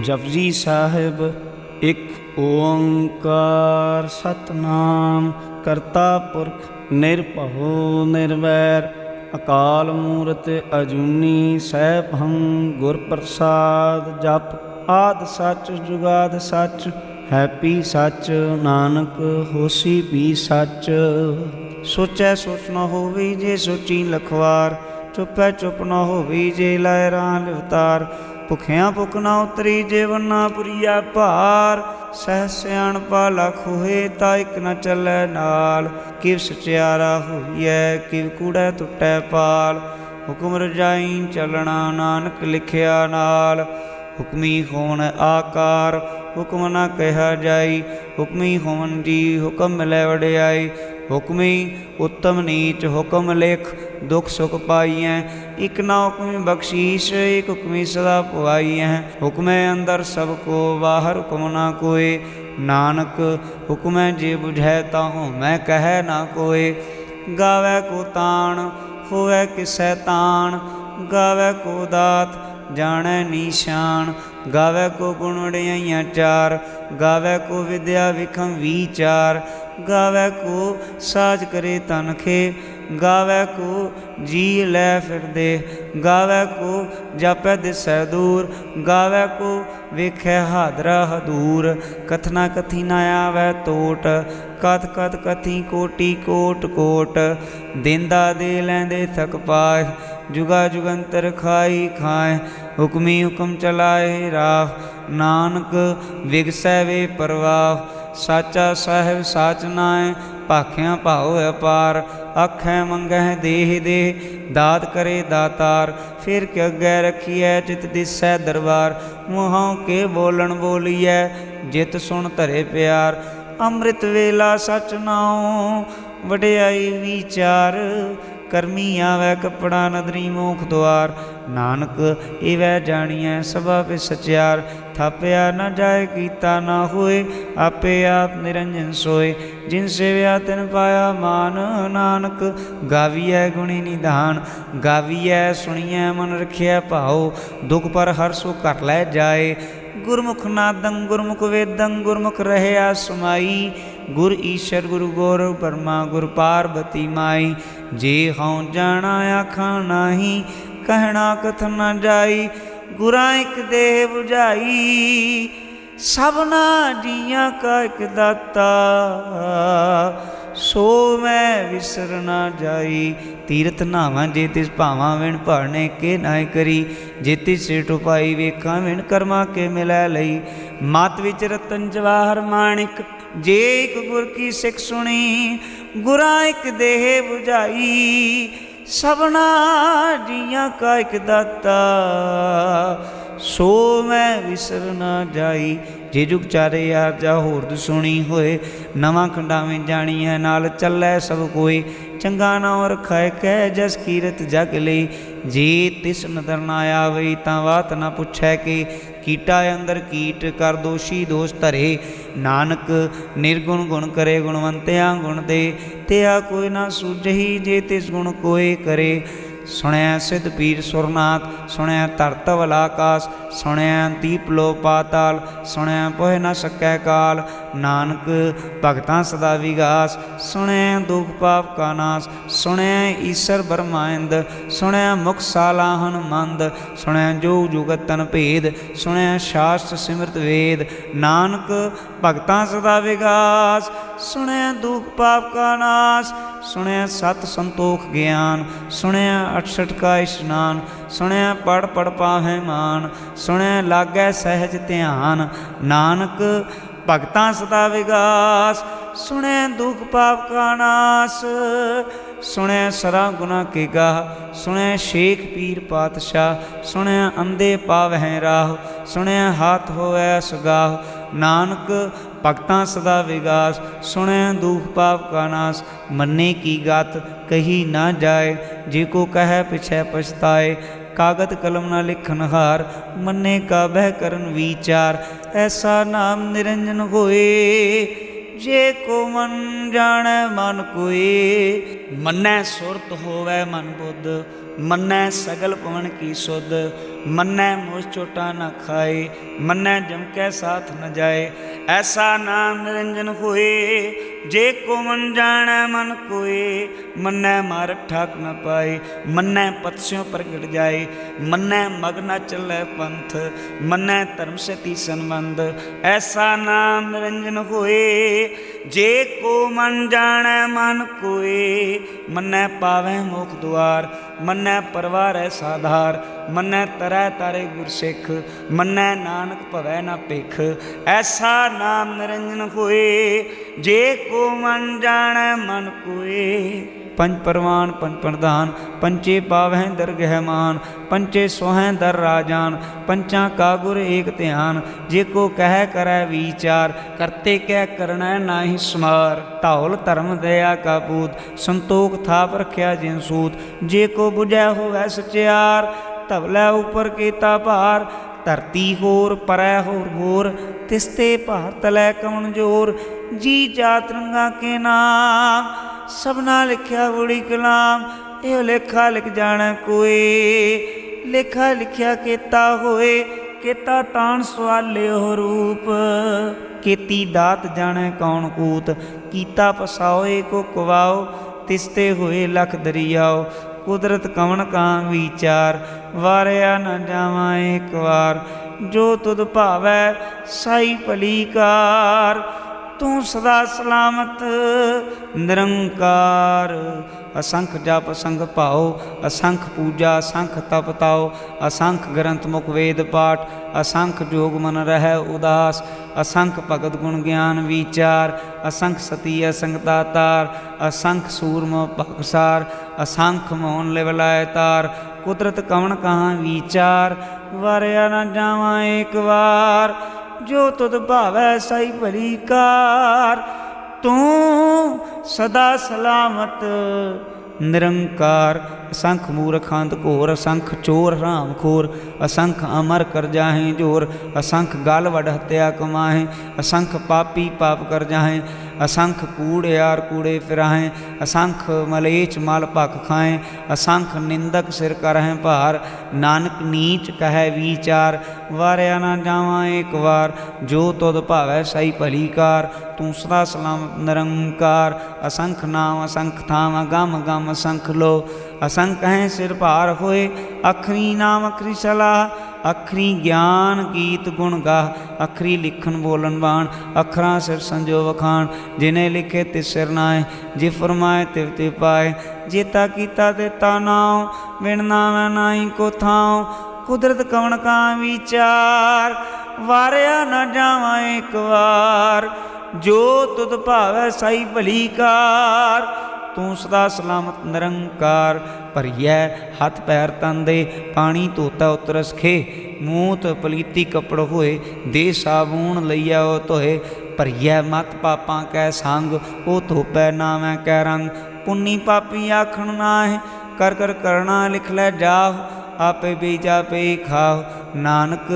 ਜਪਜੀ ਸਾਹਿਬ, ਇੱਕ ਓੰਕਾਰ ਸਤਨਾਮ, ਕਰਤਾ ਪੁਰਖ ਨਿਰਭਉ ਨਿਰਵੈਰ, ਅਕਾਲ ਮੂਰਤ ਅਜੂਨੀ ਸੈਭੰ ਗੁਰ ਪ੍ਰਸਾਦ ਜਪ, ਆਦ ਸੱਚ ਜੁਗਾਦ ਸੱਚ, ਹੈਪੀ ਸੱਚ, ਨਾਨਕ ਹੋਸੀ ਵੀ ਸੱਚ। ਸੋਚੈ ਸੋਚ ਨਾ ਹੋਵੇ ਜੇ ਸੋਚੀ ਲਖਵਾਰ, ਚੁੱਪੈ ਚੁੱਪ ਨਾ ਹੋਵੇ ਜੇ ਲਹਿਰਾਂ ਲਿਵਤਾਰ ਭੁਖਿਆਂ ਭੁਖ ਨਾ ਉਤਰੀ, ਜੀਵਨ ਨਾ ਪੁਰੀਆ ਭਾਰ। ਸਹਿ ਸਿਆਣ ਪਾ ਲਖ ਹੋਏ ਤਾਂ ਇਕ ਨ ਚੱਲੈ ਨਾਲ। ਕਿਵ ਸਚਿਆਰਾ ਹੋਈਐ, ਕਿਵ ਕੂੜੈ ਟੁੱਟੈ ਪਾਲ। ਹੁਕਮ ਰਜਾਈ ਚਲਣਾ ਨਾਨਕ ਲਿਖਿਆ ਨਾਲ। ਹੁਕਮੀ ਹੋਣ ਆਕਾਰ, ਹੁਕਮ ਨਾ ਕਹਿਆ ਜਾਈ। ਹੁਕਮੀ ਹੋਣ ਜੀ ਹੁਕਮ ਲੈ ਵਡਿਆਈ। ਹੁਕਮੀ ਉਤਮ ਨੀਚ ਹੁਕਮ ਲਿਖ, ਦੁਖ ਸੁਖ ਪਾਈਐ। ਇਕ ਨਾ ਹੁਕਮੀ ਬਖਸ਼ੀਸ਼, ਇਕ ਹੁਕਮੀ ਸਦਾ ਪੁਆਈਐ। ਹੁਕਮੈ ਅੰਦਰ ਸਭ ਕੋ ਬਾਹਰ ਹੁਕਮ ਨਾ ਕੋਏ। ਨਾਨਕ, ਹੁਕਮੈ ਜੇ 부ਝੈ ਤਾਹੂ, ਮੈਂ ਕਹਿ ਨਾ ਕੋਏ। ਗਾਵੇ ਕੋ ਤਾਣ, ਹੋਵੇ ਕਿਸੈ ਤਾਣ। ਗਾਵੇ ਕੋ ਦਾਤ, ਜਾਣੈ ਨੀਸ਼ਾਨ ਗਾਵੇ ਕੋ ਗੁਣ ਵਡਿਆਈਆਂ ਚਾਰ। ਗਾਵੇ ਕੋ ਵਿਦਿਆ ਵਿਖਮ ਵਿਚਾਰ ਗਾਵੇ ਕੋ ਸਾਜ ਕਰੇ ਤਨਖੇ ਗਾਵੇ ਕੋ ਜੀ ਲੈ ਫਿਰਦੇ, ਗਾਵੇ ਕੋ ਜਾਪੈ ਦਿਸੈ ਦੂਰ, ਗਾਵੇ ਕੋ ਵੇਖੈ ਹਾਦਰਾ ਹਦੂਰ। ਕਥਨਾ ਕਥੀ ਨਾ ਆਵੈ ਟੋਟ ਕਥ ਕਥ ਕਥੀ ਕੋਟੀ ਕੋਟ ਕੋਟ। ਦਿੰਦਾ ਦੇ ਲੈਂਦੇ ਥਕ ਪਾਇ ਜੁਗਾ ਜੁਗੰਤਰ ਖਾਈ ਖਾਏ, ਹੁਕਮੀ ਹੁਕਮ ਚਲਾਏ ਰਾਹ। ਨਾਨਕ ਵਿਗਸੈ ਵੇ ਪਰਵਾਹ ਸਾਚਾ ਸਾਹਿਬ ਸਾਚ ਨਾਏ ਭਾਖਿਆਂ ਭਾਉ ਅਪਾਰ। ਆਖੈ ਮੰਗਹਿ ਦੇਹ ਦੇਹ, ਦਾਤ ਕਰੇ ਦਾਤਾਰ। ਫਿਰ ਕਿ ਅੱਗੇ ਰਖੀਐ, ਚਿਤ ਦਿਸੈ ਦਰਬਾਰ। ਮੂੰਹੋਂ ਕੇ ਬੋਲਣ ਬੋਲੀਐ, ਜਿਤ ਸੁਣ ਧਰੇ ਪਿਆਰ। ਅੰਮ੍ਰਿਤ ਵੇਲਾ ਸਚ ਨਾਉ, ਵਡਿਆਈ ਵਿਚਾਰ। ਕਰਮੀ ਆਵੈ ਕਪੜਾ ਨਦਰੀ ਮੋਖ ਦੁਆਰ। ਨਾਨਕ, ਏਵੈ ਜਾਣੀਐ ਸਭਾ ਵਿ ਸਚਿਆਰ ਥਾਪਿਆ ਨਾ ਜਾਏ ਕੀਤਾ ਨਾ ਹੋਏ, ਆਪੇ ਆਪ ਨਿਰੰਜਨ ਸੋਏ। ਜਿਨ ਸੇਵਿਆ ਤਿਨ ਪਾਇਆ ਮਾਨ, ਨਾਨਕ, ਗਾਵੀਐ ਗੁਣੀ ਨਿਧਾਨ। ਗਾਵੀਐ ਸੁਣੀਐ ਮਨ ਰਖਿਆ ਭਾਉ। ਦੁਖ ਪਰ ਹਰ ਸੋ ਕਰ ਲੈ ਜਾਏ। ਗੁਰਮੁਖ ਨਾਦੰ, ਗੁਰਮੁਖ ਵੇਦੰ, ਗੁਰਮੁਖ ਰਹਿਆ ਸਮਾਈ। ਗੁਰ ਈਸ਼ਰ ਗੁਰੂ ਗੋਰ ਬਰਮਾ ਗੁਰ ਪਾਰਬਤੀ ਮਾਈ। ਜੇ ਹਉ ਜਾਣਾ ਆਖਾਂ ਨਾਹੀ, ਕਹਿਣਾ ਕਥ ਨ ਜਾਈ, ਗੁਰਾਂ ਇਕ ਦੇਹ 부ਝਾਈ ਸਭਨਾ ਜੀਆਂ ਕਾ ਇਕ ਦਾਤਾ, ਸੋ ਮੈਂ ਵਿਸਰ ਨਾ ਜਾਈ। ਤੀਰਥ ਨਾਵਾਂ ਜੇ ਤਿਸ ਭਾਵਾਂ ਵਿਣ ਭਰਨੇ ਕੇ ਨਾਇ ਕਰੀ, ਜੇ ਤਿਸ ਸਿਰ ਟੁਪਾਈ ਵੇਖਾਂ ਵਿਣ ਕਰਮਾ ਕੇ ਮਿਲੈ ਲਈ। ਮਤ ਵਿੱਚ ਰਤਨ ਜਵਾਹਰ ਮਾਣਿਕ, ਜੇ ਇਕ ਗੁਰ ਕੀ ਸਿੱਖ ਸੁਣੀ, ਗੁਰਾਂ ਇੱਕ ਦੇਹ 부ਝਾਈ ਸਭਨਾ ਜੀਆਂ ਕਾ ਇਕ ਦਾਤਾ, ਸੋ ਮੈਂ ਵਿਸਰ ਨਾ ਜਾਈ। ਜੇ ਜੁਗ ਚਾਰੇ ਯਾਰ ਜਾ ਹੋਰ ਸੁਣੀ ਹੋਏ, ਨਵਾਂ ਖੰਡਾਵੇਂ ਜਾਣੀ ਨਾਲ ਚੱਲੈ ਸਭ ਕੋਈ। ਚੰਗਾ ਨਾਮ ਰਖਾਇ ਕਹਿ ਜਸ ਕੀਰਤ ਜਗ ਲਈ। ਜੇ ਤਿਸ ਨਦਰ ਨਾ ਆਵੇ ਤਾਂ ਬਾਤ ਨਾ ਪੁੱਛੈ ਕਿ। ਕੀਟਾ ਅੰਦਰ ਕੀਟ ਕਰ ਦੋਸ਼ੀ ਦੋਸ਼ ਧਰੇ। ਨਾਨਕ ਨਿਰਗੁਣ ਗੁਣ ਕਰੇ ਗੁਣਵੰਤਿਆਂ ਗੁਣ ਦੇ। ਤਿਆ ਕੋਈ ਨਾ ਸੂਝਹੀ ਜੇ ਤਿਸ ਗੁਣ ਕੋਏ ਕਰੇ। ਸੁਣਿਆ ਸਿਧ ਪੀਰ ਸੁਰਨਾਥ ਸੁਣਿਆ ਧਰਤ ਵਲ ਆਕਾਸ ਸੁਣਿਆ ਦੀਪ ਲੋ ਪਾਤਾਲ ਸੁਣਿਆ ਪੋਹਿ ਨਾ ਸਕੈ ਕਾਲ। ਨਾਨਕ, ਭਗਤਾਂ ਸਦਾ ਵਿਗਾਸ। ਸੁਣੈ ਦੁਖ ਪਾਪ ਕਾ ਨਾਸ। ਸੁਣੈ ਈਸ਼ਰ ਬਰਮਾਇੰਦ। ਸੁਣੈ ਮੁਖ ਸਾਲਾਹਨ ਮੰਦ ਸੁਣਿਆ ਜੋ ਤਨ ਭੇਦ। ਸੁਣੈ ਸ਼ਾਸਤਰ ਸਿਮਰਤ ਵੇਦ। ਨਾਨਕ, ਭਗਤਾਂ ਸਦਾ ਵਿਗਾਸ। ਸੁਣੈ ਦੁਖ ਪਾਪ ਕਾ ਨਾਸ। ਸੁਣਿਆ ਸਤ ਸੰਤੋਖ ਗਿਆਨ। ਸੁਣਿਆ 68 ਕਾ ਇਸ਼ਨਾਨ। ਸੁਣਿਆ ਪੜ ਪੜ ਪਾਹੈ ਮਾਨ। ਸੁਣਿਆ ਲਾਗੈ ਸਹਿਜ ਧਿਆਨ। ਨਾਨਕ ਭਗਤਾਂ ਸਦਾ ਵਿਗਾਸ, ਸੁਣੈ ਦੁਖ ਪਾਪ ਕਾ ਨਾਸ, ਸੁਣੈ ਸਰਾ ਗੁਨਾ ਕੀ ਗਾਹ, ਸੁਣੈ ਸ਼ੇਖ ਪੀਰ ਪਾਤਸ਼ਾਹ ਸੁਣਿਆ ਅੰਦੇ ਪਾਵਹਿ ਰਾਹ, ਸੁਣੈ ਹਾਥ ਹੋਇ ਸੁਗਾਹ। ਨਾਨਕ, ਭਗਤਾਂ ਸਦਾ ਵਿਗਾਸ, ਸੁਣੈ ਦੁਖ ਪਾਪ ਕਾ ਨਾਸ, ਮੰਨੇ ਕੀ ਗਤ, ਕਹੀ ਨਾ ਜਾਏ, ਜੇ ਕੋ ਕਹੈ ਪਿਛੈ ਪਛਤਾਏ ਕਾਗਦ ਕਲਮ ਨਾ ਲਿਖਨ ਹਾਰ, ਮੰਨੇ ਕਾ ਬਹਿ ਕਰਨ ਵਿਚਾਰ, ਐਸਾ ਨਾਮ ਨਿਰੰਜਨ ਹੋਏ। ਜੇ ਕੋ ਮਨ ਜਾਣੈ, ਮਨ ਕੋਏ। ਮੰਨੈ ਸੁਰਤ ਹੋਵੈ ਮਨ ਬੁੱਧ, ਮੰਨੈ ਸਗਲ ਪਵਨ ਕੀ ਸੁਧ। ਮੰਨੈ ਮੋਸ ਚੋਟਾ ਨਾ ਖਾਏ, ਮੰਨੈ ਜਮ ਕੈ ਸਾਥ ਨ ਜਾਏ। ਐਸਾ ਨਾਮ ਨਿਰੰਜਨ ਹੋਏ, ਜੇ ਕੋ ਮਨ ਜਾਣੈ ਮਨ ਕੋਏ। ਮੰਨੈ ਮਾਰ ਠਾਕ ਨ ਪਾਏ, ਮੰਨੈ ਪਤਸਿਓ ਪ੍ਰਗਟ ਜਾਏ। ਮੰਨੈ ਮਗ ਨ ਚੱਲੈ ਪੰਥ, ਮੰਨੈ ਧਰਮ ਸਤੀ ਸੰਬੰਧ। ਐਸਾ ਨਾਮ ਨਿਰੰਜਨ ਹੋਏ, ਜੇ ਕੋ ਮਨ ਜਾਣੈ ਮਨ ਕੋਏ। ਮੰਨੈ ਪਾਵੈ ਮੋਖ ਦੁਆਰ, ਮੰਨੈ ਪਰਵਾਰੈ ਸਾਧਾਰ, ਮੰਨੈ ਤਰ ਤਾਰੇ ਗੁਰ ਸਿੱਖ ਮੰਨੈ ਨਾਨਕ ਭਵੈ ਨਾ ਭਿਖ। ਐਸਾ ਨਾਮ ਨਿਰੰਜਨ ਹੋਏ, ਜੇ ਕੋ ਮਨ ਜਾਣੈ ਮਨ ਕੋਏ। ਪੰਜ ਪਰਵਾਨ, ਪੰਜ ਪ੍ਰਧਾਨ ਪੰਚੇ ਪਾਵਹਿ ਦਰਗਹਿ ਮਾਨ ਪੰਚੇ ਸੋਹੈ ਦਰ ਰਾਜਾਨ, ਪੰਚਾਂ ਕਾ ਗੁਰ ਏਕ ਧਿਆਨ। ਜੇ ਕੋ ਕਹਿ ਕਰੈ ਵਿਚਾਰ, ਕਰਤੇ ਕਹਿ ਕਰਣੈ ਨਾਹੀ ਸਮਾਰ। ਧੌਲ ਧਰਮ ਦਇਆ ਕਾ ਪੂਤ, ਸੰਤੋਖ ਥਾਪ ਰਖਿਆ ਜਿਨ ਸੂਤ। ਜੇ ਕੋ 부ਝੈ ਹੋਵੈ ਸਚਿਆਰ ਧਵਲੇ ਉਪਰ ਕੀਤਾ ਭਾਰ, ਧਰਤੀ ਹੋਰ, ਪਰੈ ਹੋਰ ਹੋਰ ਤਿਸਤੇ ਭਾਰਤ ਲੈ ਕਵਣ ਜੋਰ? ਜੀ ਜਾਤ ਰੰਗਾ ਕੇ ਨਾਮ, ਸਭਨਾ ਲਿਖਿਆ ਬੁੜੀ ਕਲਾਮ, ਇਹ ਲੇਖਾ ਲਿਖ ਜਾਣੈ ਕੋਈ ਲੇਖਾ ਲਿਖਿਆ ਕੀਤਾ ਹੋਏ, ਕੀਤਾ ਤਾਣ ਸਵਾਲਿਓ ਰੂਪ। ਕੀਤੀ ਦਾਤ ਜਾਣੈ ਕੌਣ ਕੂਤ, ਕੀਤਾ ਪਸਾਓਏ ਕੋ ਕਵਾਓ ਤਿਸਤੇ ਹੋਏ ਲਖ ਦਰਿਆਓ। ਕੁਦਰਤ ਕਵਣ ਕਾਂ ਵਿਚਾਰ? ਵਾਰਿਆ ਨਾ ਜਾਵਾਂ ਇੱਕ ਵਾਰ ਜੋ ਤੁਧ ਭਾਵੈ ਸਾਈ ਭਲੀਕਾਰ ਤੂੰ ਸਦਾ ਸਲਾਮਤ, ਨਿਰੰਕਾਰ। ਅਸੰਖ ਜਪ ਅਸੰਖ ਭਾਉ, ਅਸੰਖ ਪੂਜਾ ਅਸੰਖ ਤਪ ਤਾਉ, ਅਸੰਖ ਗ੍ਰੰਥ ਮੁਖ ਵੇਦ ਪਾਠ, ਅਸੰਖ ਜੋਗ ਮਨ ਰਹਿ ਉਦਾਸ, ਅਸੰਖ ਭਗਤ ਗੁਣ ਗਿਆਨ ਵਿਚਾਰ, ਅਸੰਖ ਸਤੀ ਅਸੰਗਤਾ ਤਾਰ, ਅਸੰਖ ਸੂਰਮ ਭਗਸਾਰ ਅਸੰਖ ਮੋਹਨ ਲਿਵਲਾਇ ਤਾਰ। ਕੁਦਰਤ ਕਵਣ ਕਹਾਂ ਵਿਚਾਰ, ਵਾਰਿਆ ਨਾ ਜਾਵਾਂ ਇੱਕ ਵਾਰ। ਜੋ ਤੁਧ ਭਾਵੈ ਸਈ ਭਲੀ ਕਾਰ, ਤੂੰ ਸਦਾ ਸਲਾਮਤ, ਨਿਰੰਕਾਰ। ਅਸੰਖ ਮੂਰਖਾਂਤ ਘੋਰ, ਅਸੰਖ ਚੋਰ ਰਾਮ ਖੋਰ, ਅਸੰਖ ਅਮਰ ਕਰ ਜਾਹੇ ਜੋਰ, ਅਸੰਖ ਗਲ ਵਡ ਹਤਿਆ ਕਮਾਹੇ, ਅਸੰਖ ਪਾਪੀ ਪਾਪ ਕਰ ਜਾਹੇ। ਅਸੰਖ ਕੂੜ ਯਾਰ ਕੂੜੇ ਫਿਰਾਹੇ, ਅਸੰਖ ਮਲੇਚ ਮਲ ਭਖ ਖਾਏ, ਅਸੰਖ ਨਿੰਦਕ ਸਿਰ ਕਰਹਿ ਭਾਰ, ਨਾਨਕ ਨੀਚ ਕਹੈ ਵਿਚਾਰ, ਵਾਰਿਆ ਨਾ ਜਾਵਾਂ ਇੱਕ ਵਾਰ, ਜੋ ਤੁਧ ਭਾਵੈ ਸਈ ਭਲੀ ਕਾਰ, ਤੂੰ ਸਦਾ ਸਲਾਮਤ ਨਿਰੰਕਾਰ, ਅਸੰਖ ਨਾਮ ਅਸੰਖ ਥਾਮ ਗਮ ਗਮ ਅਸੰਖ ਲੋ ਅਸੰਖ ਹੈ ਸਿਰ ਭਾਰ ਹੋਏ, ਅਖਰੀ ਨਾਮ ਅਖਰੀ ਸਲਾਹ ਅਖਰੀ ਗਿਆਨ ਗੀਤ ਗੁਣ ਗਾ ਅਖਰੀ ਲਿਖਣ ਬੋਲਣ ਬਾਣ, ਅਖਰਾਂ ਸਿਰ ਸੰਜੋ ਵਖਾਣ, ਜਿਨੇ ਲਿਖੇ ਤੇ ਸਿਰ ਨਾਏ ਜੇ ਫਰਮਾਏ ਤਿਵ ਤੇ ਪਾਏ ਜੇਤਾ ਕੀਤਾ ਤੇ ਤਾ ਨਾਉ, ਬਿਨ ਨਾਮੈ ਨਾਹੀ ਕੋ ਥਾਉ, ਕੁਦਰਤ ਕਵਣ ਕਾ ਵਿਚਾਰ, ਵਾਰਿਆ ਨਾ ਜਾਵਾਂ ਇੱਕ ਵਾਰ, ਜੋ ਤੁਧ ਭਾਵੈ ਸਾਈ ਭਲੀ ਕਾਰ ਤੂੰ ਸਦਾ ਸਲਾਮਤ ਨਿਰੰਕਾਰ ਭਰੀਐ, ਹੱਥ ਪੈਰ ਤਨ ਦੇ, ਪਾਣੀ ਧੋਤਾ ਉਤਰਸ ਖੇ ਮੂਤ ਪਲੀਤੀ ਕਪੜ ਹੋਏ, ਦੇ ਸਾਬੂਨ ਲਈਆ ਉਹ ਧੋਏ, ਭਰੀਐ ਮਤ ਪਾਪਾਂ ਕੈ ਸੰਗ, ਉਹ ਧੋਪੈ ਨਾਵੇਂ ਕੈ ਰੰਗ, ਪੁੰਨੀ ਪਾਪੀ ਆਖਣ ਨਾਹਿ, ਕਰ ਕਰ ਕਰਣਾ ਲਿਖ ਲੈ ਜਾਹ, ਆਪੇ ਬੀਜਾ ਪੇ ਖਾਓ ਨਾਨਕ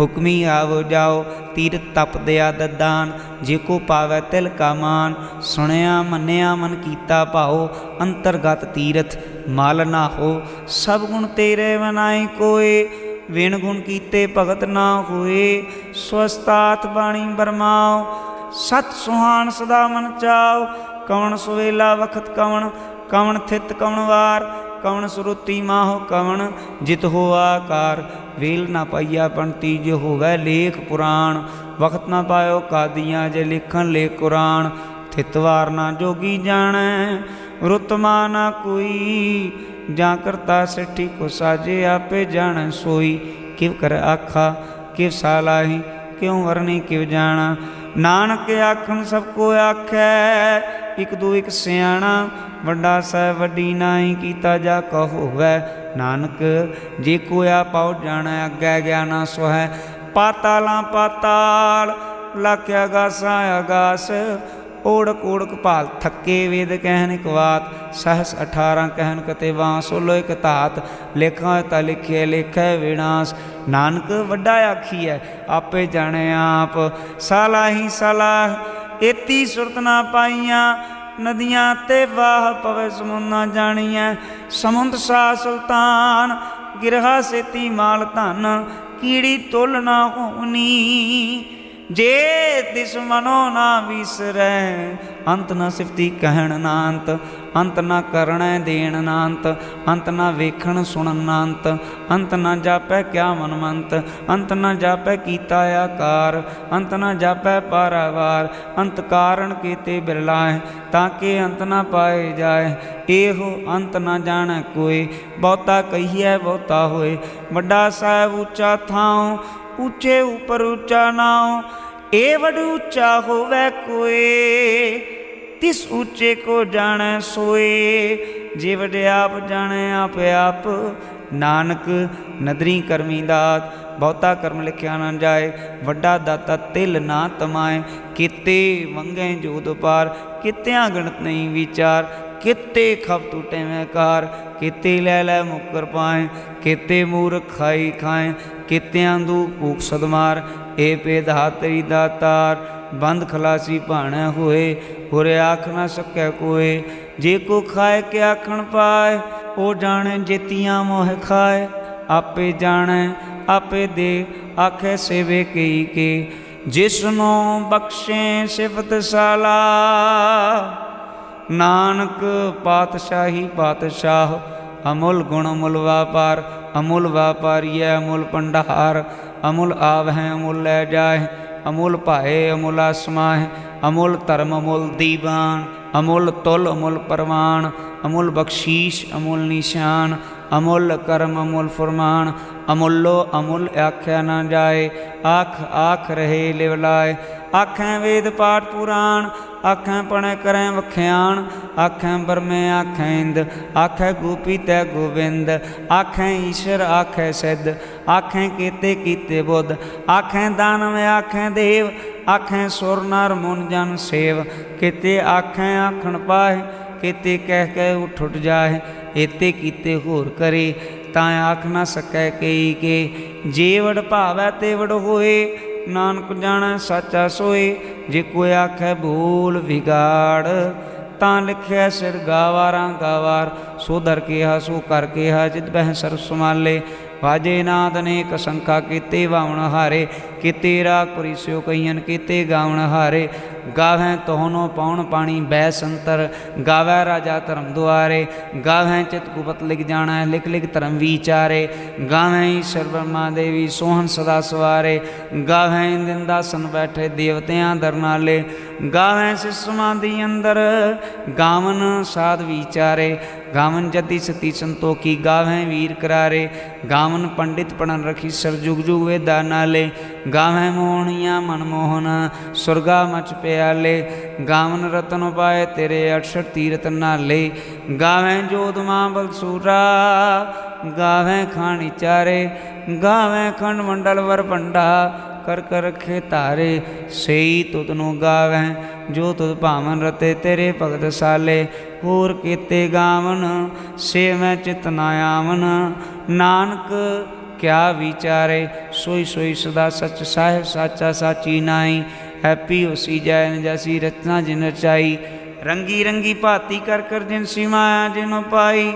ਹੁਕਮੀ ਆਵੋ ਜਾਓ, ਤੀਰ ਤਪ ਦਿਆ ਦਦਾਨ, ਜੇ ਕੋ ਪਾਵੈ ਤਿਲ ਕਾ ਮਾਨ। ਸੁਣਿਆ, ਮੰਨਿਆ, ਮਨ ਕੀਤਾ ਭਾਉ ਅੰਤਰਗਤ ਤੀਰਥ ਮਾਲ ਨਾ ਹੋ। ਸਭ ਗੁਣ ਤੇਰੇ ਮਨਾਈ ਕੋਏ, ਵਿਣ ਗੁਣ ਕੀਤੇ ਭਗਤ ਨਾ ਹੋਏ। ਸਵਸਤਾਤ ਬਾਣੀ ਬਰਮਾਓ, ਸਤ ਸੁਹਾਨ ਸਦਾ ਮਨ ਚਾਓ। ਕਵਣ ਸੁਵੇਲਾ ਵਖਤ ਕਵਣ ਕਵਣ ਥਿਤ ਕਵਣ ਵਾਰ। ਕਵਣ ਸੁਰਤੀ ਮਾਹੁ ਕਵਣ, ਜਿਤ ਹੋ ਆਕਾਰ। ਵੇਲ ਨਾ ਪਾਈਆ ਪੰਤੀ ਜੋ ਹੋਵੇ ਲੇਖ ਪੁਰਾਣ। ਵਖਤ ਨਾ ਪਾਇਓ ਕਾਦੀਆਂ, ਜੇ ਲਿਖਣ ਲੇ ਕੁਰਾਨ ਥਿਤਵਾਰ ਨਾ ਜੋਗੀ ਜਾਣੈ ਰੁਤਮਾ ਨਾ ਕੋਈ। ਜਾਂ ਕਰਤਾ ਸਿੱਠੀ ਕੋ ਸਾਜੇ ਆਪੇ ਜਾਣ ਸੋਈ। ਕਿਵ ਕਰ ਆਖਾ, ਕਿਵ ਸਾਲਾਹੀ ਕਿਉ ਵਰਨੀ ਕਿਵ ਜਾਣਾ। ਨਾਨਕ ਆਖਣ ਸਭ ਕੋ ਆਖੈ ਇਕ ਦੂ ਇਕ ਸਿਆਣਾ, ਵੱਡਾ ਸਹਿ ਵੱਡੀ ਨਾਹੀ ਕੀਤਾ ਜਾ ਕਹੋ ਨਾਨਕ, ਜੇ ਕੋ ਆ ਪਾਉ ਜਾਣੈ, ਅੱਗੇ ਗਿਆਨਾ ਸੋਹੈ। ਪਾਤਾਲਾਂ ਪਾਤਾਲ, ਲਖ ਅਗਾਸਾ ਅਗਾਸ, ਓੜਕ ਓੜਕ ਭਾਲ ਥੱਕੇ ਵੇਦ ਕਹਿਨ ਕਵਾਤ ਬਾਤ ਸਹਸ 18 ਕਹਿਨ ਕਤੇ ਵਾਂ ਲੋ ਇਕ ਧਾਤ, ਲੇਖਾਂ ਤਾਂ ਲਿਖੇ ਲੇਖੈ ਵਿਨਾਸ਼। ਨਾਨਕ, ਵੱਡਾ ਆਖੀ ਹੈ ਆਪੇ ਜਾਣੇ ਆਪ, ਸਾਲਾਹੀ ਸਲਾਹ ਏਤੀ ਸੁਰਤ ਨਾ ਪਾਈਆਂ, ਨਦੀਆਂ ਤੇ ਵਾਹ ਪਵੇ ਸਮੁੰਦ ਨਾ ਜਾਣੀਐ। ਸਮੁੰਦ ਸਾ ਸੁਲਤਾਨ, ਗਿਰਹਾ ਸੇਤੀ ਮਾਲ ਧਨ, ਕੀੜੀ ਤੋਲ ਨਾ ਹੋਣੀ। ਜੇ ਤਿਸ ਨਾ ਵਿਸਰੈ, ਅੰਤ ਨਾ ਸਿਫਤੀ ਕਹਿਣ ਨਾ ਅੰਤ ਅੰਤ ਨਾ ਕਰਣੈ ਦੇਣ ਨਾ ਅੰਤ ਅੰਤ ਨਾ ਵੇਖਣ ਸੁਣਨ ਨਾ ਅੰਤ ਅੰਤ ਨਾ ਜਾਪੈ ਕਿਆ ਮਨਮੰਤ, ਅੰਤ ਨਾ ਜਾਪੈ ਕੀਤਾ ਆਕਾਰ, ਅੰਤ ਨਾ ਜਾਪੈ ਪਾਰਾਵਾਰ, ਅੰਤ ਕਾਰਣ ਕੀਤੇ ਬਿਰਲਾਏ ਤਾਂ ਕਿ ਅੰਤ ਨਾ ਪਾਏ ਜਾਏ। ਇਹੋ ਅੰਤ ਨਾ ਜਾਣੈ ਕੋਈ, ਬਹੁਤਾ ਕਹੀਐ ਬਹੁਤਾ ਹੋਏ। ਵੱਡਾ ਸਾਹਿਬ ਉੱਚਾ ਥਾਉ ਉੱਚੇ ਉਪਰ ਉੱਚਾ ਨਾਉ ਏ ਵਡ ਉੱਚਾ ਹੋਵੇ ਕੋਏ। ਤਿਸ ਉੱਚੇ ਕੋ ਜਾਣੈ ਸੋਏ, ਜੇ ਵਡ ਆਪ ਜਾਣੈ ਆਪ ਆਪ। ਨਾਨਕ ਨਦਰੀ ਕਰਮੀ ਦਾਤ ਬਹੁਤਾ ਕਰਮ ਲਿਖਿਆ ਨਾ ਜਾਏ। ਵੱਡਾ ਦਾਤਾ ਤਿਲ ਨਾ ਤਮਾਏ, ਕਿਤੇ ਮੰਗੇ ਜੋਦ ਪਾਰ ਕਿਤਿਆਂ ਗਣਤ ਨਹੀਂ ਵਿਚਾਰ, ਕਿਤੇ ਖਪ ਟੂਟੇ ਮੈਂ ਕਾਰ। ਕਿਤੇ ਲੈ ਲੈ ਮੁਕਰ ਪਾਏ, ਕਿਤੇ ਮੂਰਖ ਖਾਈ ਖਾਏ। ਕਿਤਿਆਂ ਦੂ ਕੂਕ ਸਦਮਾਰ, ਏ ਪੇਧਾ ਤੇਰੀ ਦਾਤਾਰ ਬੰਦ ਖਲਾਸੀ ਭਾਣਾ ਹੋਏ ਹੁਰੇ ਆਖ ਨਾ ਸਕੈ ਕੋਏ, ਜੇ ਕੋ ਖਾਏ ਕੇ ਆਖਣ ਪਾਏ, ਉਹ ਜਾਣੇ ਜੇਤੀਆਂ ਮੋਹ ਖਾਏ, ਆਪੇ ਜਾਣੈ, ਆਪੇ ਦੇ, ਆਖੇ ਸੇਵੇ ਕਈ ਕੇ ਜਿਸਨੂੰ ਬਖਸ਼ੇ ਸਿਫਤ ਸਾਲਾ, ਨਾਨਕ ਪਾਤਸ਼ਾਹੀ ਪਾਤਸ਼ਾਹ ਅਮੁੱਲ ਗੁਣ ਅਮੁੱਲ ਵਾਪਾਰ, ਅਮੁੱਲ ਵਾਪਾਰੀਐ ਅਮੁੱਲ ਪੰਡਾਰ ਅਮੁੱਲ ਆਵਹਿ ਅਮੁੱਲ ਲੈ ਜਾਏ ਅਮੁੱਲ ਭਾਏ ਅਮੁੱਲ ਅਸਮਾਹਿ ਅਮੁੱਲ ਧਰਮ ਅਮੁੱਲ ਦੀਵਾਨ, ਅਮੁੱਲ ਤੁਲ ਅਮੁੱਲ ਪਰਮਾਨ ਅਮੁੱਲ ਬਖਸ਼ੀਸ਼ ਅਮੁੱਲ ਨਿਸ਼ਾਨ, ਅਮੁੱਲ ਕਰਮ ਅਮੁੱਲ ਫਰਮਾਨ, ਅਮੁੱਲੋ ਅਮੁੱਲ ਆਖਿਆ ਨਾ ਜਾਏ, ਆਖ ਆਖ ਰਹੇ ਲਿਵ ਲਾਏ ਆਖੈ ਵੇਦ ਪਾਠ ਪੁਰਾਣ ਆਖੈ ਪਣੈ ਕਰੈ ਵਖਿਆਣ, ਆਖੈ ਬਰਮੇ ਆਖੈ ਇੰਦ, ਆਖੈ ਗੋਪੀ ਤੈ ਗੋਬਿੰਦ, ਆਖੈ ਈਸ਼ਰ ਆਖੈ ਸਿੱਧ, ਆਖੈ ਕੀਤੇ ਕੀਤੇ ਬੁੱਧ, ਆਖੈ ਦਾਨਵ ਆਖੈ ਦੇਵ, ਆਖੈ ਸੁਰ ਨਰ ਮੁਨ ਜਨ ਸੇਵ, ਕਿਤੇ ਆਖੈ ਆਖਣ ਪਾਏ ਕਿਤੇ ਕਹਿ ਕਹਿ ਉਠ ਉਠ ਜਾਏ ਏਤੇ ਕੀਤੇ ਹੋਰ ਕਰੇ, ਤਾਂ ਆਖ ਨਾ ਸਕੈ ਕਈ ਕੇ, ਜੇ ਵਡ ਭਾਵੈ ਤੇ ਵਡ ਹੋਏ ਨਾਨਕ ਜਾਣੈ, ਸਾਚਾ ਸੋਏ, ਜੇ ਕੋਈ ਆਖੈ ਭੂਲ ਵਿਗਾੜ, ਤਾਂ ਲਿਖਿਆ ਸਿਰ ਗਾਵਾਰਾਂ ਗਾਵਾਰ, ਸੋ ਦਰ ਕਿਹਾ ਸੋ ਕਰ ਕਿਹਾ, ਜਿਤ ਬਹਿ ਸਰ ਸਮਾਲੇ ਵਾਜੇ ਨਾਦ ਅਨੇਕ ਸੰਖਾ ਕੀਤੇ ਵਾਵਣ ਹਾਰੇ, ਕੀਤੇ ਰਾਗ ਪਰਿਸਿਓ ਕਈਨ ਕੀਤੇ ਗਾਵਣ ਹਾਰੇ। ਗਾਵੈ ਤੋਹਨੋ ਪਾਉਣ ਪਾਣੀ ਬੈ ਸੰਤਰ ਗਾਵੈ ਰਾਜਾ ਧਰਮ ਦੁਆਰੇ। ਗਾਵੈ ਚਿਤ ਗੁਪਤ ਲਿਖ ਜਾਣਾ, ਲਿਖ ਲਿਖ ਧਰਮ ਵਿਚਾਰੇ। ਗਾਵੈ ਈਸ਼ਰ ਬ੍ਰਹਮਾ ਦੇਵੀ ਸੋਹਣ ਸਦਾ ਸਵਾਰੇ। ਗਾਵੈ ਇੰਦਿੰਦਾਸਨ ਬੈਠੇ ਦੇਵਤਿਆਂ ਦਰਨਾਲੇ ਗਾਵੈ ਸਿਸਮਾਂ ਦੀ ਅੰਦਰ ਗਾਵਨ ਸਾਧ ਵਿਚਾਰੇ। ਗਾਵਨ ਜਤੀ ਸਤੀ ਸੰਤੋਖੀ ਗਾਵੈ ਵੀਰ ਕਰਾਰੇ, ਗਾਵਨ ਪੰਡਿਤ ਪੜਨ ਰਖੀ ਸਰ ਜੁਗ ਜੁਗ ਵੇਦਾ ਨਾਲੇ, ਗਾਵੈ ਮੋਹਣੀਆਂ ਮਨਮੋਹਨ ਸੁਰਗਾ ਮਚ ਪਿਆਲੇ, ਗਾਵਨ ਰਤਨ ਪਾਏ ਤੇਰੇ 68 ਤੀਰਤ ਨਾਲੇ, ਗਾਵੈ ਜੋਤ ਮਾਂ ਬਲਸੂਰਾ ਗਾਵੈ ਖਾਣੀ ਚਾਰੇ, ਗਾਵੈ ਖੰਡ ਮੰਡਲ ਵਰ ਭੰਡਾ ਕਰ ਕਰ ਰਖੇ ਧਾਰੇ, ਸਈ ਤੁਧ ਨੂੰ ਗਾਵੈ ਜੋ ਤੁਧ ਭਾਵਨ ਰਤੇ ਤੇਰੇ ਭਗਤ ਸਾਲੇ। ਹੋਰ ਕੀਤੇ ਗਾਵਨ, ਸੇ ਮੈਂ ਚਿਤ ਨਾ ਆਵਨ। ਨਾਨਕ, ਕਿਆ ਵਿਚਾਰੇ, ਸੋਈ ਸੋਈ ਸਦਾ ਸਚ ਸਾਹਿਬ ਸਾਚਾ ਸਾਚੀ ਨਾਈ ਹੈਪੀ ਹੋਸੀ ਜੈਨ ਜੈਸੀ ਰਚਨਾ ਜਿਨ ਰਚਾਈ। ਰੰਗੀ ਰੰਗੀ ਭਾਤੀ ਕਰ ਕਰ ਜਿਨ ਸਿਮਾਇਆ ਜਿਨੋ ਪਾਈ।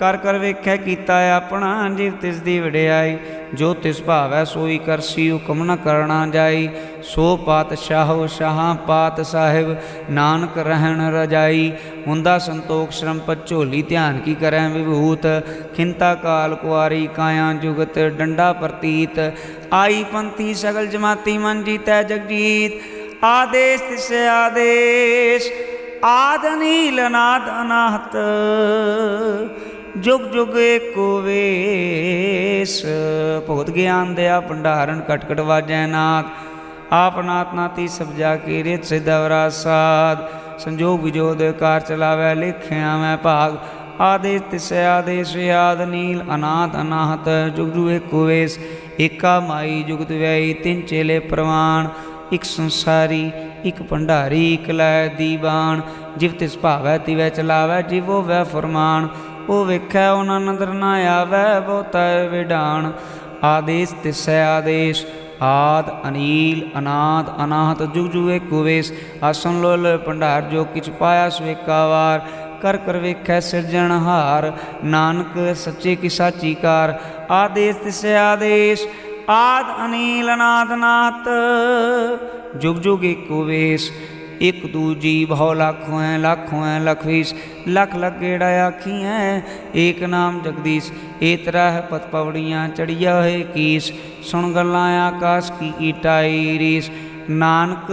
ਕਰ ਕਰ ਵੇਖੈ ਕੀਤਾ ਆਪਣਾ, ਜਿਵ ਤਿਸ ਦੀ ਵਡਿਆਈ, ਜੋ ਤਿਸ ਭਾਵੈ ਸੋਈ ਕਰਸੀ ਹੁਕਮ ਨ ਕਰਣਾ ਜਾਈ। ਸੋ ਪਾਤਸ਼ਾਹੋ ਸ਼ਾਹਾਂ ਪਾਤ ਸਾਹਿਬ, ਨਾਨਕ ਰਹਿਣ ਰਜਾਈ। ਹੁੰਦਾ ਸੰਤੋਖ ਸ਼ਰਮ ਝੋਲੀ ਧਿਆਨ ਕੀ ਕਰੈ ਵਿਭੂਤ। ਖਿੰਤਾ ਕਾਲ ਕੁਆਰੀ ਕਾਇਆ ਜੁਗਤ, ਡੰਡਾ ਪ੍ਰਤੀਤ। ਆਈ ਪੰਥੀ ਸਗਲ ਜਮਾਤੀ ਮਨ ਜੀਤੈ ਜਗਜੀਤ। ਆਦੇਸ਼ ਤਿਸ ਆਦੇਸ਼, ਆਦ ਨੀਲ ਨਾਦ ਅਨਾਹਤ। ਜੁਗ ਜੁਗ ਏਕੋ ਵੇਸ। ਭਗਤ ਗਿਆਨ ਦਿਆ ਭੰਡਾਰਨ ਕਟਕਟ ਕਟ ਵਾਜੈ ਨਾਥ। ਆਪ ਨਾਥ ਨਾਤੀ ਸਭ ਜਾ ਕੇ ਰਿਤ ਸਿਦਵਰਾ ਸਾਧ। ਸੰਜੋਗ ਵਿਜੋਦ ਕਾਰ ਚਲਾਵੈ ਲਿਖਿਆ ਮੈਂ ਭਾਗ। ਆਦੇਸ ਤਿਸ ਆਦੇਸ ਆਦ ਨੀਲ। ਅਨਾਥ ਅਨਾਹਤ ਜੁਗ ਜੁਗ ਏਕੋ ਵੇਸ। ਏਕਾ ਮਾਈ ਜੁਗਤ ਵੈਈ ਤਿੰਨ ਚੇਲੇ ਪ੍ਰਵਾਨ। ਇਕ ਸੰਸਾਰੀ, ਇਕ ਭੰਡਾਰੀ, ਇਕ ਲੈ ਦੀਵਾਨ ਜਿਵ ਤਿਸ ਭਾਵੈ ਤਿਵੈ ਚਲਾਵੈ, ਜਿਵੋ ਵੈ ਫਰਮਾਨ। ਉਹ ਵੇਖੈ, ਉਹਨਾਂ ਨਦਰ ਨਾ ਆਵੈ, ਬਹੁਤਾ ਵਿਡਾਨ ਆਦੇਸ ਤਿਸੈ ਆਦੇਸ਼, ਆਦ, ਅਨੀਲ, ਅਨਾਦ, ਅਨਾਹਤ, ਜੁਗ ਜੁਗ ਏਕੋ ਵੇਸ। ਆਸਨ ਲੋ ਲੋ ਭੰਡਾਰ, ਜੋ ਕਿਛ ਪਾਇਆ ਸੋ ਕਰ ਕਰ ਵੇਖੈ ਸਿਰਜਣਹਾਰ ਨਾਨਕ ਸੱਚੇ ਕੀ ਸਾਚੀ ਕਾਰ। ਆਦੇਸ ਤਿਸੈ ਆਦੇਸ਼, ਆਦ, ਅਨੀਲ, ਅਨਾਦ ਨਾਤ ਜੁਗ ਜੁਗ ਏਕੋ ਵੇਸ। ਇਕ ਦੂਜੀ ਬਹੁ ਲੱਖ ਹੋਐ ਲੱਖ ਹੋਐ ਲਖ ਵੀਸ ਲਖ ਲੱਗੇੜਾ ਆਖੀਐ ਏਕ ਨਾਮ ਜਗਦੀਸ਼ ਏ ਤਰਹ ਪਤ ਪਵੜੀਆਂ ਚੜੀਆ ਹੋਏ ਕੀਸ ਸੁਣ ਗੱਲਾਂ ਆਕਾਸ਼ ਕੀ ਈਟਾਈ ਰੀਸ ਨਾਨਕ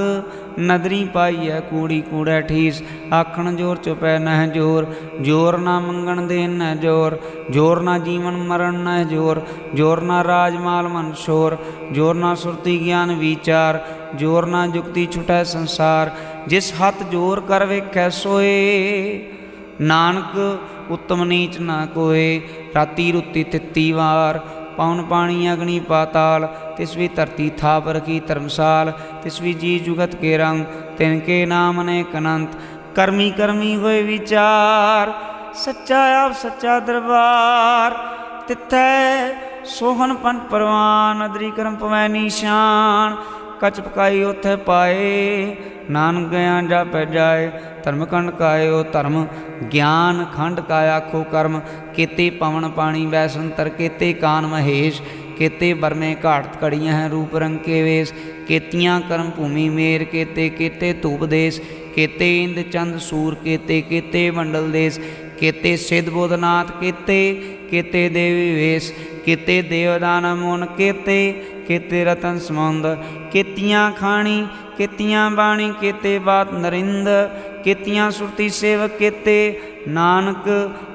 ਨਦਰੀ ਪਾਈਐ ਕੂੜੀ ਕੂੜੈ ਠੀਸ ਆਖਣ ਜੋਰ ਚੁਪੈ ਨਹਿ ਜੋਰ ਜੋਰ ਨਾ ਮੰਗਣ ਦੇਨ ਨਹਿ ਜੋਰ ਜੋਰ ਨਾ ਜੀਵਨ ਮਰਨ ਨਹਿ ਜੋਰ ਜੋਰ ਨਾ ਰਾਜ ਮਾਲ ਮਨ ਸ਼ੋਰ ਜੋਰ ਨਾ ਸੁਰਤੀ ਗਿਆਨ ਵਿਚਾਰ ਜੋਰ ਨਾ ਜੁਗਤੀ ਛੁਟੈ ਸੰਸਾਰ ਜਿਸ ਹੱਥ ਜੋਰ ਕਰ ਵੇਖੈ ਸੋਏ, ਨਾਨਕ ਉਤਮ ਨੀਚ ਨਾ ਕੋਏ, ਰਾਤੀ ਰੁੱਤੀ ਤਿੱਤੀ ਵਾਰ ਪੌਣ ਪਾਣੀ ਅਗਨੀ ਪਾਤਾਲ, ਤਿਸ ਵੀ ਧਰਤੀ ਥਾਪ ਰਖੀ ਧਰਮਸਾਲ, ਤਿਸ ਵੀ ਜੀ ਜੁਗਤ ਕੇ ਰੰਗ, ਤਿਨ ਕੇ ਨਾਮ ਨੇ ਅਨੰਤ, ਕਰਮੀ ਕਰਮੀ ਹੋਏ ਵਿਚਾਰ, ਸੱਚਾ ਆਪ ਸੱਚਾ ਦਰਬਾਰ, ਤਿੱਥੈ ਸੋਹਣ ਪੰਜ ਪਰਵਾਨ, ਅਦਰੀ ਕਰਮ ਪਵੈ ਨੀਸ਼ਾਨ, ਕਚ ਪਕਾਈ ਉਥੇ ਪਾਏ ਨਾਨਕ ਗਿਆ ਜਾਪੈ ਜਾਏ ਧਰਮ ਕੰਡ ਕਾਇਓ ਧਰਮ, ਗਿਆਨ ਖੰਡ ਕਾਇਆ ਖੋ ਕਰਮ, ਕੀਤੇ ਪਵਨ ਪਾਣੀ ਵੈਸੰਤਰ ਕੀਤੇ ਕਾਨ ਮਹੇਸ਼, ਕੀਤੇ ਬਰਮੇ ਘਾਟ ਘੜੀਆਂ ਹੈ ਰੂਪ ਰੰਗ ਕੇ ਵੇਸ, ਕੀਤੀਆਂ ਕਰਮ ਭੂਮੀ ਮੇਰ, ਕੀਤੇ ਕੀਤੇ ਧੂਪ ਦੇਸ, ਕੀਤੇ ਇੰਦ ਚੰਦ ਸੂਰ, ਕੀਤੇ ਕੀਤੇ ਮੰਡਲ ਦੇਸ, ਕੀਤੇ ਸਿਧ ਬੋਧਨਾਥ, ਕੀਤੇ ਕੀਤੇ ਦੇਵੀ ਵੇਸ, ਕੀਤੇ ਦੇਵਦਾਨ ਮੋਨ, ਕੀਤੇ ਕੀਤੇ ਰਤਨ ਸਮੁੰਦ ਕੀਤੀਆਂ ਖਾਣੀ ਕੀਤੀਆਂ ਬਾਣੀ ਕੀਤੇ ਬਾਤ ਨਰਿੰਦ ਕੀਤੀਆਂ ਸੁਰਤੀ ਸੇਵਕ ਕੀਤੇ ਨਾਨਕ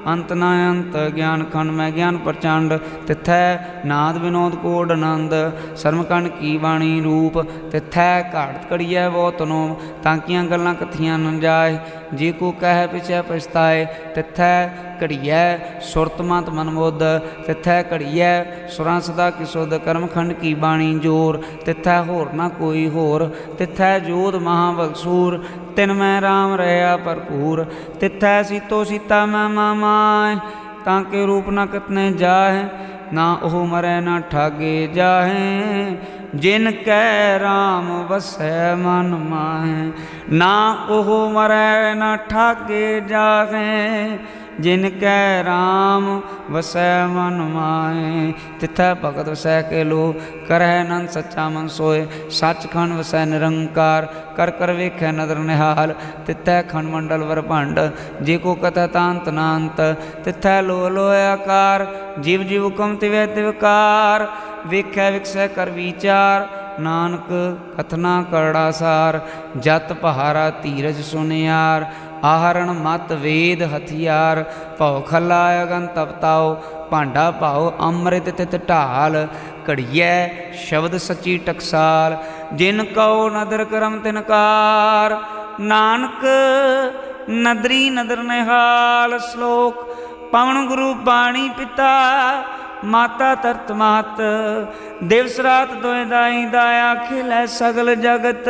ਅੰਤ ਨਾ ਅੰਤ ਗਿਆਨ ਖੰਡ ਮੈਂ ਗਿਆਨ ਪ੍ਰਚੰਡ, ਤਿਥੈ ਨਾਦ ਵਿਨੋਦ ਕੋਡ ਆਨੰਦ ਸਰਮਕੰਡ ਕੀ ਬਾਣੀ ਰੂਪ, ਤਿਥੈ ਘਾਟ ਘੜੀਐ ਬਹੁਤ ਨੋ ਤਾਂ ਕੀਆਂ ਗੱਲਾਂ ਕਥੀਆਂ ਨ ਜਾਏ, ਜੇ ਕੋ ਕਹਿ ਪਿਛੈ ਪਛਤਾਏ, ਤਿਥੈ ਘੜੀਐ ਸੁਰਤ ਮਤ ਮਨ ਤਿਥੈ ਘੜੀਐ ਸੁਰਾਂ ਸਦਾ ਕੀ ਸੁਧ, ਕਰਮ ਕੀ ਬਾਣੀ ਜੋਰ, ਤਿਥੈ ਹੋਰ ਨਾ ਕੋਈ ਹੋਰ, ਤਿਥੈ ਜੋਧ ਮਹਾਬਲਸੂਰ ਤਿਨ ਮੈਂ RAM ਰਹਾ ਭਰਪੂਰ, ਤਿਥੈ ਸੀਤੋ ਸੀਤਾ ਮੈਂ ਮਾਮਾ ਮਾਮਾਏ ਤਾਂ ਕਿ ਰੂਪ ਨਾ ਕਤਨੇ ਜਾਹੇ, ਨਾ ਉਹ ਮਰੈ ਨਾ ਠਾਗੇ ਜਾਹੇ। ਜਿਨ ਕੈ RAM ਵਸੈ ਮਨ ਮਾਹੇ, ਨਾ ਉਹ ਮਰੈ ਨਾ ਠਾਗੇ ਜਾਹੇ। ਜਿਨ ਕੈ RAM ਵਸੈ ਮਨ ਮਾਹੇ ਤਿਥੈ ਭਗਤ ਵਸੈ ਕੇ ਲੋ ਕਰੈ ਨੰਦ ਸੱਚਾ ਮਨ ਸੋਏ। ਸੱਚਖੰਡ ਵਸੈ ਨਿਰੰਕਾਰ, ਕਰ ਕਰ ਵੇਖੈ ਨਦਰ ਨਿਹਾਲ, ਤਿਥੈ ਖੰਡ ਮੰਡਲ ਵਰ ਭੰਡ, ਜੇ ਕੋ ਕਥਾ ਤਾਂਤ ਨਾੰਤ, ਤਿਥੈ ਲੋ ਲੋ ਆਕਾਰ, ਜੀਵ ਜੀਵ ਹੁਕਮ ਤਿਵੈ ਤਿਵਕਾਰ ਵੇਖੈ ਵਿਕਸੈ ਕਰ ਵਿਚਾਰ, ਨਾਨਕ ਕਥਨਾ ਕਰੜਾ ਸਾਰ, ਜਤ ਪਹਾਰਾ ਧੀਰਜ ਸੁਨਿਆਰ ਆਹਰਣ ਮਤ ਵੇਦ ਹਥਿਆਰ, ਭਉ ਖਲਾ ਅਗਨ ਤਪਤਾਓ ਭਾਂਡਾ ਭਾਉ ਅੰਮ੍ਰਿਤ ਤਿਤ ਢਾਲ, ਘੜੀਐ ਸ਼ਬਦ ਸੱਚੀ ਟਕਸਾਲ, ਜਿਨ ਕਉ ਨਦਰ ਕਰਮ ਤਿਨਕਾਰ ਨਾਨਕ ਨਦਰੀ ਨਦਰ ਨਿਹਾਲ ਸ਼ਲੋਕ, ਪਵਨ ਗੁਰੂ ਬਾਣੀ ਪਿਤਾ, ਮਾਤਾ ਤਰਤ ਮਾਤ, ਦਿਵਸ ਰਾਤ ਦੋਇ ਦਾਈ ਦਾਇਆ ਖਿਲੈ ਸਗਲ ਜਗਤ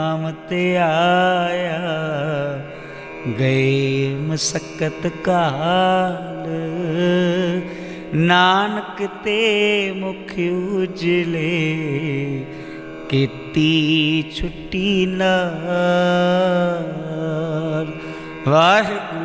ਨਾਮ ਤੇ ਆਇਆ ਗਏ ਮਸਕਤ ਕਾਲ। ਨਾਨਕ ਤੇ ਮੁਖ ਉਜਲੇ ਕੀਤੀ ਛੁੱਟੀ ਨਾ ਵਾਹਿਗੁਰੂ